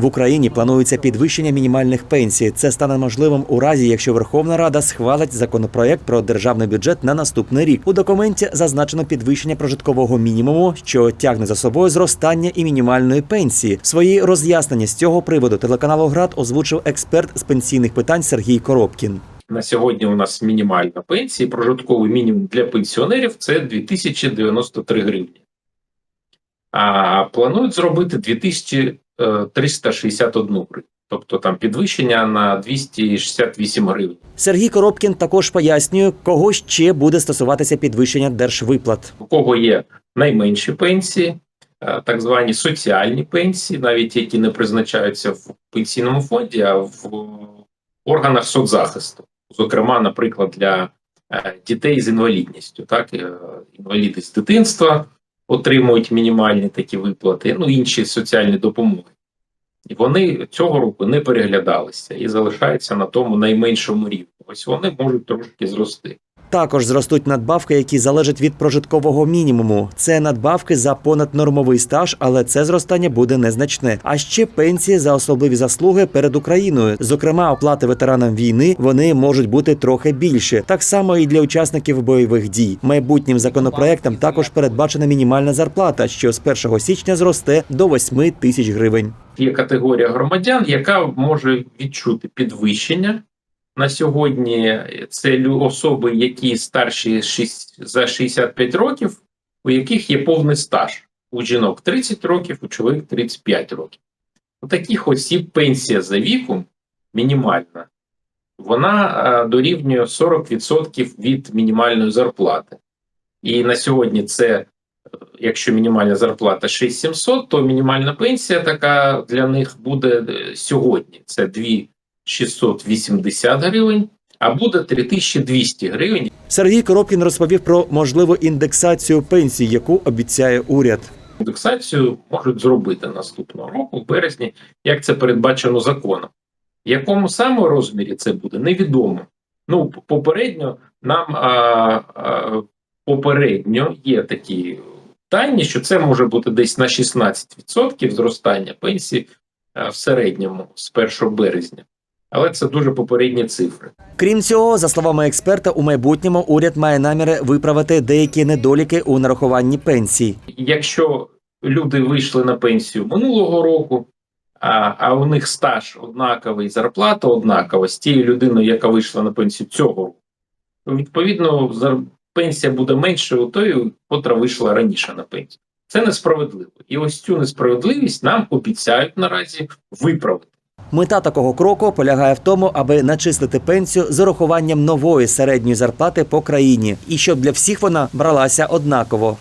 В Україні планується підвищення мінімальних пенсій. Це стане можливим у разі, якщо Верховна Рада схвалить законопроект про державний бюджет на наступний рік. У документі зазначено підвищення прожиткового мінімуму, що тягне за собою зростання і мінімальної пенсії. Свої роз'яснення з цього приводу телеканалу ГРАД озвучив експерт з пенсійних питань Сергій Коробкін. На сьогодні у нас мінімальна пенсія, прожитковий мінімум для пенсіонерів це 2093 гривні. А планують зробити 2361 гривню. Тобто там підвищення на 268 гривень. Сергій Коробкін також пояснює, кого ще буде стосуватися підвищення держвиплат. У кого є найменші пенсії, е, так звані соціальні пенсії, навіть які не призначаються в пенсійному фонді, а в органах соцзахисту. Зокрема, наприклад, для е, дітей з інвалідністю, так е, інваліди з дитинства отримують мінімальні такі виплати, ну інші соціальні допомоги. І вони цього року не переглядалися і залишаються на тому найменшому рівні. Ось вони можуть трошки зрости. Також зростуть надбавки, які залежать від прожиткового мінімуму. Це надбавки за понаднормовий стаж, але це зростання буде незначне. А ще пенсії за особливі заслуги перед Україною. Зокрема, оплати ветеранам війни вони можуть бути трохи більше. Так само і для учасників бойових дій. Майбутнім законопроектом також передбачена мінімальна зарплата, що з 1 січня зросте до 8 тисяч гривень. є категорія громадян, яка може відчути підвищення. На сьогодні це особи, які старші шість- за 65 років, у яких є повний стаж. У жінок 30 років, у чоловік 35 років. У таких осіб пенсія за віком мінімальна. Вона е, дорівнює 40% від мінімальної зарплати. І на сьогодні це якщо мінімальна зарплата 6700, то мінімальна пенсія така для них буде е, сьогодні. Це 2680 гривень, а буде 3200 гривень. Сергій Коробкін розповів про можливу індексацію пенсій, яку обіцяє уряд. Індексацію можуть зробити наступного року, в березні, як це передбачено законом. В якому саме розмірі це буде, невідомо. Ну, попередньо нам а, а, попередньо є такі дані, що це може бути десь на 16% зростання пенсії в середньому з 1 березня. Але це дуже попередні цифри. Крім цього, за словами експерта, у майбутньому уряд має наміри виправити деякі недоліки у нарахуванні пенсій. Якщо люди вийшли на пенсію минулого року, а, а у них стаж однаковий, зарплата однакова з тією людиною, яка вийшла на пенсію цього року, то відповідно пенсія буде менше у тої, котра вийшла раніше на пенсію. Це несправедливо. І ось цю несправедливість нам обіцяють наразі виправити. Мета такого кроку полягає в тому, аби начислити пенсію з урахуванням нової середньої зарплати по країні, і щоб для всіх вона бралася однаково.